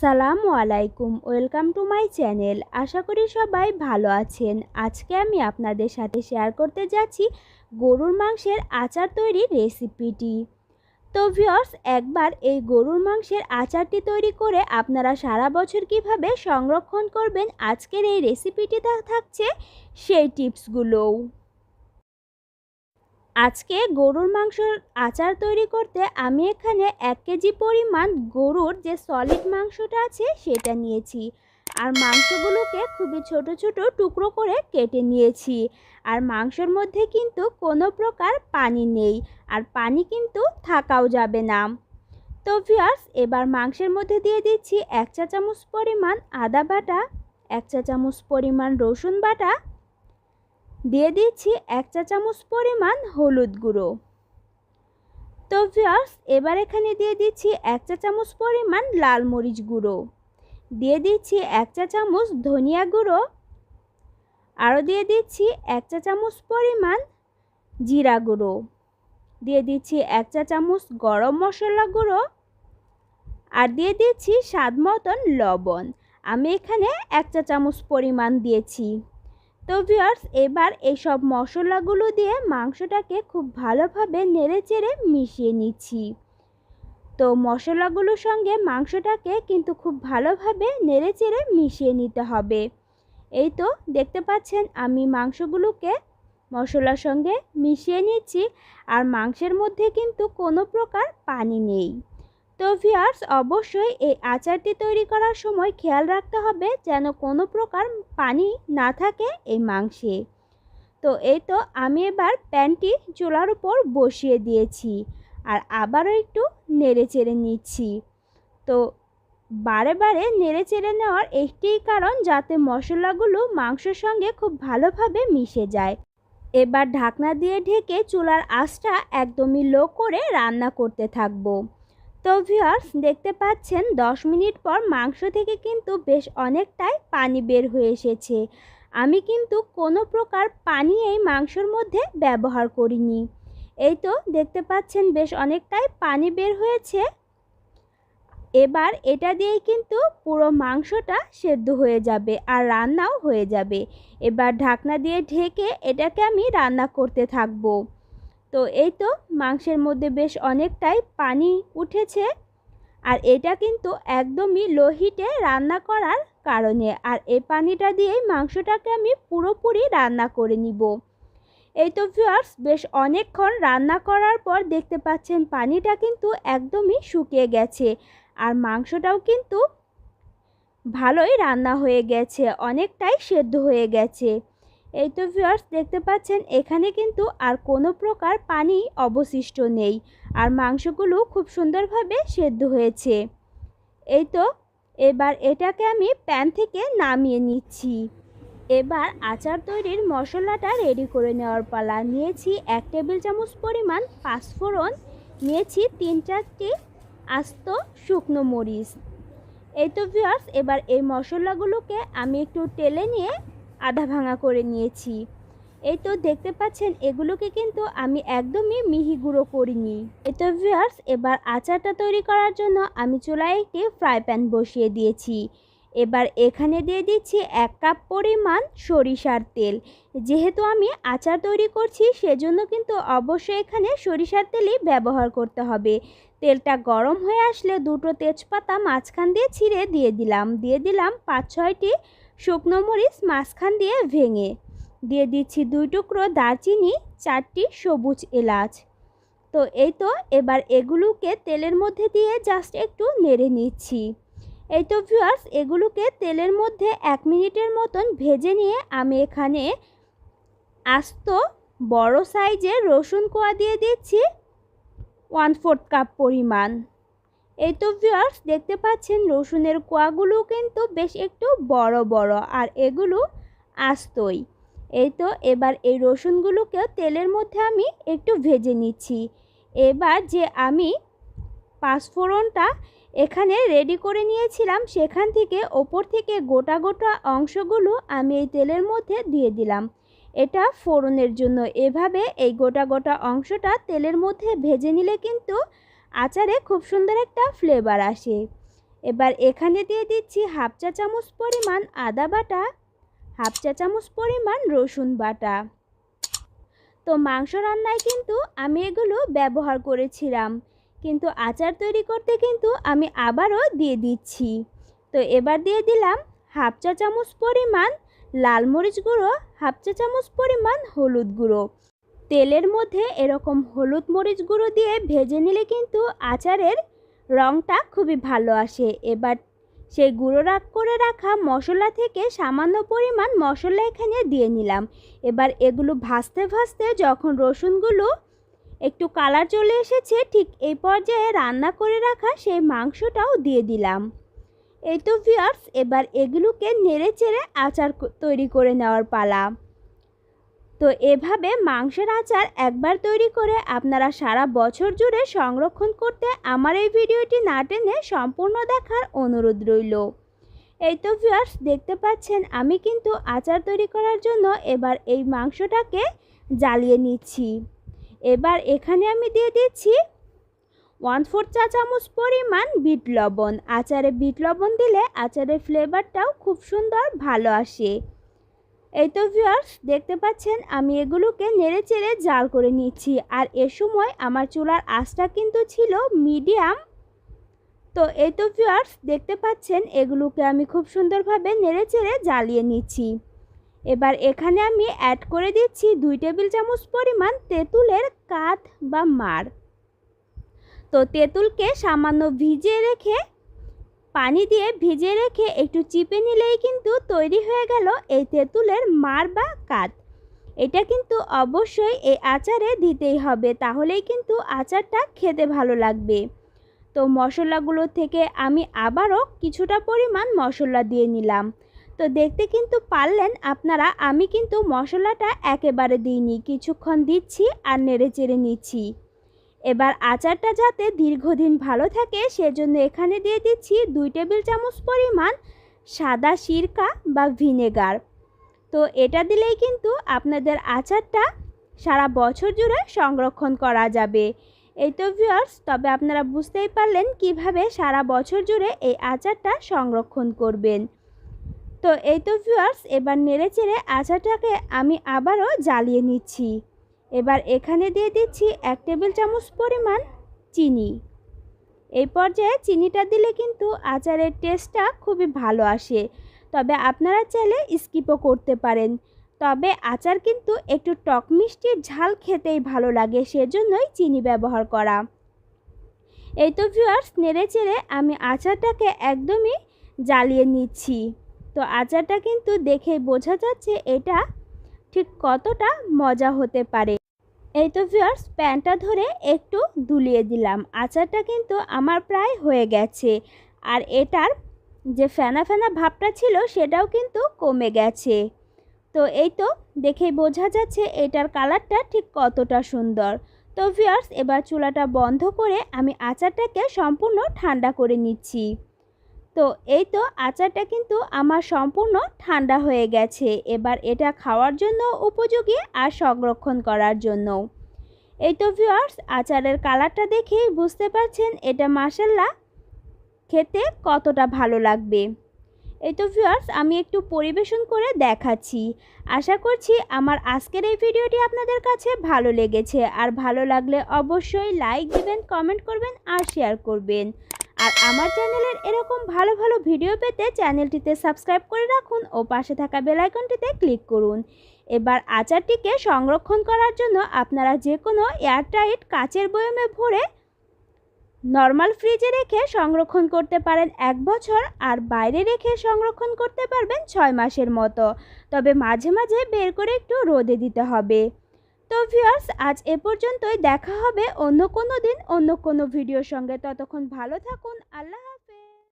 সালামু আলাইকুম, welcome to my channel. আশা করি সবাই ভালো আছেন। আজকে আমি আপনাদের সাথে শেয়ার করতে যাচ্ছি গরুর মাংসের আচার তৈরির রেসিপিটি। তো ভিওর্স একবার এই গরুর মাংসের আচারটি তৈরি করে আপনারা সারা বছর কীভাবে সংরক্ষণ করবেন আজকের এই রেসিপিটি থাকছে সেই টিপসগুলোও। আজকে গরুর মাংসর আচার তৈরি করতে আমি এখানে এক কেজি পরিমাণ গরুর যে সলিড মাংসটা আছে সেটা নিয়েছি। আর মাংসগুলোকে খুবই ছোট ছোট টুকরো করে কেটে নিয়েছি। আর মাংসর মধ্যে কিন্তু কোনো প্রকার পানি নেই। আর পানি কিন্তু থাকাও যাবে না। তো ভিয়ার্স এবার মাংসের মধ্যে দিয়ে দিচ্ছি এক চা চামচ পরিমাণ আদা বাটা, এক চা চামচ পরিমাণ রসুন বাটা দিয়ে দিচ্ছি এক চা চামচ পরিমাণ হলুদ গুঁড়ো। তো ভিয়ার্স এবার এখানে দিয়ে দিচ্ছি এক চা চামচ পরিমাণ লাল মরিচ গুঁড়ো। দিয়ে দিচ্ছি এক চা চামচ ধনিয়া গুঁড়ো। আরও দিয়ে দিচ্ছি এক চা চামচ পরিমাণ জিরা গুঁড়ো। দিয়ে দিচ্ছি এক চা চামচ গরম মশলা গুঁড়ো। আর দিয়ে দিচ্ছি স্বাদ মতন লবণ। আমি এখানে এক চা চামচ পরিমাণ দিয়েছি। তো ভিওর্স এবার এইসব মশলাগুলো দিয়ে মাংসটাকে খুব ভালোভাবে নেড়ে চেড়ে মিশিয়ে নিচ্ছি। তো মশলাগুলোর সঙ্গে মাংসটাকে কিন্তু খুব ভালোভাবে নেড়ে চেড়ে মিশিয়ে নিতে হবে। এই তো দেখতে পাচ্ছেন আমি মাংসগুলোকে মশলার সঙ্গে মিশিয়ে নিচ্ছি, আর মাংসের মধ্যে কিন্তু কোনো প্রকার পানি নেই। তো ভিয়ার্স অবশ্যই এই আচারটি তৈরি করার সময় খেয়াল রাখতে হবে যেন কোনো প্রকার পানি না থাকে এই মাংসে। তো এই তো আমি এবার প্যানটি চুলার উপর বসিয়ে দিয়েছি আর আবারও একটু নেড়ে চেড়ে নিচ্ছি। তো বারে বারে নেড়ে চেড়ে নেওয়ার একটিই কারণ যাতে মশলাগুলো মাংসের সঙ্গে খুব ভালোভাবে মিশে যায়। এবার ঢাকনা দিয়ে ঢেকে চুলার আঁচটা একদমই লো করে রান্না করতে থাকব। তো ভিউয়ার্স দেখতে পাচ্ছেন 10 মিনিট পর মাংস থেকে কিন্তু বেশ অনেকটাই পানি বের হয়ে এসেছে। আমি কিন্তু কোনো প্রকার পানি এই মাংসর মধ্যে ব্যবহার করিনি। এই তো দেখতে পাচ্ছেন বেশ অনেকটাই পানি বের হয়েছে। এবার এটা দিয়েই কিন্তু পুরো মাংসটা সেদ্ধ হয়ে যাবে আর রান্নাও হয়ে যাবে। এবার ঢাকনা দিয়ে ঢেকে এটাকে আমি রান্না করতে থাকব। তো এই তো মাংসের মধ্যে বেশ অনেকটাই পানি উঠেছে। আর এটা কিন্তু একদমই লো হিটে রান্না করার কারণে। আর এই পানিটা দিয়েই মাংসটাকে আমি পুরোপুরি রান্না করে নিব। এই তো ভিউয়ার্স বেশ অনেকক্ষণ রান্না করার পর দেখতে পাচ্ছেন পানিটা কিন্তু একদমই শুকিয়ে গেছে। আর মাংসটাও কিন্তু ভালোই রান্না হয়ে গেছে, অনেকটাই সেদ্ধ হয়ে গেছে। এই তো ভিউয়ার্স দেখতে পাচ্ছেন, এখানে কিন্তু আর কোনো প্রকার পানি অবশিষ্ট নেই। আর মাংসগুলো খুব সুন্দরভাবে সেদ্ধ হয়েছে। এই তো, এবার এটাকে আমি প্যান থেকে নামিয়ে নিচ্ছি। এবার আচার তৈরির মশলাটা রেডি করে নেওয়ার পালা। নিয়েছি এক টেবিল চামচ পরিমাণ পাঁচফোড়ন। নিয়েছি তিন চারটি আস্ত শুকনো মরিচ। এই তো ভিউয়ার্স এবার এই মশলাগুলোকে আমি একটু টেলে নিয়ে আধা ভাঙা করে নিয়েছি। এই তো দেখতে পাচ্ছেন, এগুলোকে কিন্তু আমি একদমই মিহি গুঁড়ো করিনি। তো ভিউয়ার্স এবার আচারটা তৈরি করার জন্য আমি চুলায় একটি ফ্রাই প্যান বসিয়ে দিয়েছি। এবার এখানে দিয়ে দিচ্ছি এক কাপ পরিমাণ সরিষার তেল। যেহেতু আমি আচার তৈরি করছি, সেজন্য কিন্তু অবশ্যই এখানে সরিষার তেলই ব্যবহার করতে হবে। তেলটা গরম হয়ে আসলে দুটো তেজপাতা মাঝখান দিয়ে ছিঁড়ে দিয়ে দিলাম। দিয়ে দিলাম পাঁচ ছয়টি শুকনো মরিচ মাঝখান দিয়ে ভেঙে। দিয়ে দিচ্ছি দুই টুকরো দারচিনি, চারটি সবুজ এলাচ। তো এই তো, এবার এগুলোকে তেলের মধ্যে দিয়ে জাস্ট একটু নেড়ে নিচ্ছি। এই তো ভিউয়ার্স এগুলোকে তেলের মধ্যে এক মিনিটের মতন ভেজে নিয়ে আমি এখানে আস্ত বড় সাইজের রসুন কোয়া দিয়ে দিচ্ছি। ওয়ান ফোর্থ কাপ পরিমাণ। এই তো ভিউয়ার্স দেখতে পাচ্ছেন রসুনের কোয়াগুলো কিন্তু বেশ একটু বড় বড় আর এগুলো আস্তই। এই তো এবার এই রসুনগুলোকেও তেলের মধ্যে আমি একটু ভেজে নিচ্ছি। এবার যে আমি পাঁচফোড়নটা এখানে রেডি করে নিয়েছিলাম, সেখান থেকে ওপর থেকে গোটা গোটা অংশগুলো আমি এই তেলের মধ্যে দিয়ে দিলাম। এটা ফোড়নের জন্য। এভাবে এই গোটা গোটা অংশটা তেলের মধ্যে ভেজে নিলে কিন্তু আচারে খুব সুন্দর একটা ফ্লেভার আসে। এবার এখানে দিয়ে দিচ্ছি হাফ চা চামচ পরিমাণ আদা বাটা, হাফ চা চামচ পরিমাণ রসুন বাটা। তো মাংস রান্নায় কিন্তু আমি এগুলো ব্যবহার করেছিলাম, কিন্তু আচার তৈরি করতে কিন্তু আমি আবারও দিয়ে দিচ্ছি। তো এবার দিয়ে দিলাম হাফ চা চামচ পরিমাণ লাল মরিচ গুঁড়ো, হাফ চা চামচ পরিমাণ হলুদ গুঁড়ো। তেলের মধ্যে এরকম হলুদ মরিচ গুঁড়ো দিয়ে ভেজে নিলে কিন্তু আচারের রঙটা খুবই ভালো আসে। এবার সেই গুঁড়ো রাগ করে রাখা মশলা থেকে সামান্য পরিমাণ মশলা এখানে দিয়ে নিলাম। এবার এগুলো ভাজতে ভাজতে যখন রসুনগুলো একটু কালার চলে এসেছে, ঠিক এই পর্যায়ে রান্না করে রাখা সেই মাংসটাও দিয়ে দিলাম। এই তো ভিয়ার্স এবার এগুলোকে নেড়ে চেড়ে আচার তৈরি করে নেওয়ার পালা। তো এভাবে মাংসের আচার একবার তৈরি করে আপনারা সারা বছর জুড়ে সংরক্ষণ করতে আমার এই ভিডিওটি না টেনে সম্পূর্ণ দেখার অনুরোধ রইল। এই তো ভিউয়ার্স দেখতে পাচ্ছেন আমি কিন্তু আচার তৈরি করার জন্য এবার এই মাংসটাকে জ্বালিয়ে নিচ্ছি। এবার এখানে আমি দিয়ে দিচ্ছি ওয়ান ফোর চা চামচ পরিমাণ বিট লবণ। আচারে বিট লবণ দিলে আচারের ফ্লেভারটাও খুব সুন্দর ভালো আসে। এই তো ভিউয়ার্স দেখতে পাচ্ছেন, আমি এগুলোকে নেড়ে চেড়ে জাল করে নিচ্ছি। আর এ সময় আমার চুলার আঁচটা কিন্তু ছিল মিডিয়াম তো এই তো ভিউয়ার্স দেখতে পাচ্ছেন, এগুলোকে আমি খুব সুন্দরভাবে নেড়ে চেড়ে জ্বালিয়ে নিচ্ছি। এবার এখানে আমি অ্যাড করে দিচ্ছি দুই টেবিল চামচ পরিমাণ তেঁতুলের কাঠ বা মার তো তেঁতুলকে সামান্য ভিজিয়ে রেখে পানি দিয়ে ভিজে রেখে একটু চিপে নিলেই কিন্তু তৈরি হয়ে গেল এই তেঁতুলের মার বা কাত। এটা কিন্তু অবশ্যই এই আচারে দিতেই হবে, তাহলেই কিন্তু আচারটা খেতে ভালো লাগবে। তো মশলাগুলো থেকে আমি আবারও কিছুটা পরিমাণ মশলা দিয়ে নিলাম। তো দেখতে কিন্তু পারলেন আপনারা, আমি কিন্তু মশলাটা একেবারে দিইনি, কিছুক্ষণ দিচ্ছি আর নেড়ে চেড়ে নিচ্ছি। এবার আচারটা যাতে দীর্ঘদিন ভালো থাকে, সেজন্য এখানে দিয়ে দিচ্ছি দুই টেবিল চামচ পরিমাণ সাদা সিরকা বা ভিনেগার। তো এটা দিলেই কিন্তু আপনাদের আচারটা সারা বছর জুড়ে সংরক্ষণ করা যাবে। এই তো ভিউয়ার্স তবে আপনারা বুঝতেই পারলেন কীভাবে সারা বছর জুড়ে এই আচারটা সংরক্ষণ করবেন। তো এই তো ভিউয়ার্স এবার নেড়ে চেড়ে আচারটাকে আমি আবারও জ্বালিয়ে নিচ্ছি। এবার এখানে দিয়ে দিচ্ছি এক টেবিল চামচ পরিমাণ চিনি। এই পর্যায়ে চিনিটা দিলে কিন্তু আচারের টেস্টটা খুবই ভালো আসে। তবে আপনারা চাইলে স্কিপও করতে পারেন। তবে আচার কিন্তু একটু টক মিষ্টির ঝাল খেতেই ভালো লাগে, সেজন্যই চিনি ব্যবহার করা। এই তো ভিউয়ার্স নেড়ে চেড়ে আমি আচারটাকে একদমই জ্বালিয়ে নিচ্ছি। তো আচারটা কিন্তু দেখে বোঝা যাচ্ছে এটা ঠিক কতটা মজা হতে পারে? এই তো ভিউয়ার্স প্যানটা ধরে একটু দুলিয়ে দিলাম। আচারটা কিন্তু আমার প্রায় হয়ে গেছে। আর এটার যে ফেনা ফেনা ভাবটা ছিল, সেটাও কিন্তু কমে গেছে। তো এই তো দেখেই বোঝা যাচ্ছে এটার কালারটা ঠিক কতটা সুন্দর। তো ভিউয়ার্স এবার চুলাটা বন্ধ করে আমি আচারটাকে সম্পূর্ণ ঠান্ডা করে নিচ্ছি। তো এই তো আচারটা কিন্তু আমার সম্পূর্ণ ঠান্ডা হয়ে গেছে। এবার এটা খাওয়ার জন্য উপযোগী আর সংরক্ষণ করার জন্য। এই তো ভিউয়ার্স আচারের কালারটা দেখেই বুঝতে পারছেন এটা মাসাল্লা খেতে কতটা ভালো লাগবে। এই তো ভিউয়ার্স আমি একটু পরিবেশন করে দেখাচ্ছি। আশা করছি আমার আজকের এই ভিডিওটি আপনাদের কাছে ভালো লেগেছে। আর ভালো লাগলে অবশ্যই লাইক দেবেন কমেন্ট করবেন আর শেয়ার করবেন। আর আমার চ্যানেলের এরকম ভালো ভালো ভিডিও পেতে চ্যানেলটিতে সাবস্ক্রাইব করে রাখুন ও পাশে থাকা বেলাইকনটিতে ক্লিক করুন। এবার আচারটিকে সংরক্ষণ করার জন্য আপনারা যে কোনো এয়ারটাইট কাচের বয়মে ভরে নর্মাল ফ্রিজে রেখে সংরক্ষণ করতে পারেন এক বছর আর বাইরে রেখে সংরক্ষণ করতে পারবেন ছয় মাসের মতো। তবে মাঝে মাঝে বের করে একটু রোদে দিতে হবে। তো ভিউয়ার্স আজ এ পর্যন্তই। দেখা হবে অন্য কোনো দিন, অন্য কোনো ভিডিওর সঙ্গে। ততক্ষণ ভালো থাকুন। আল্লাহ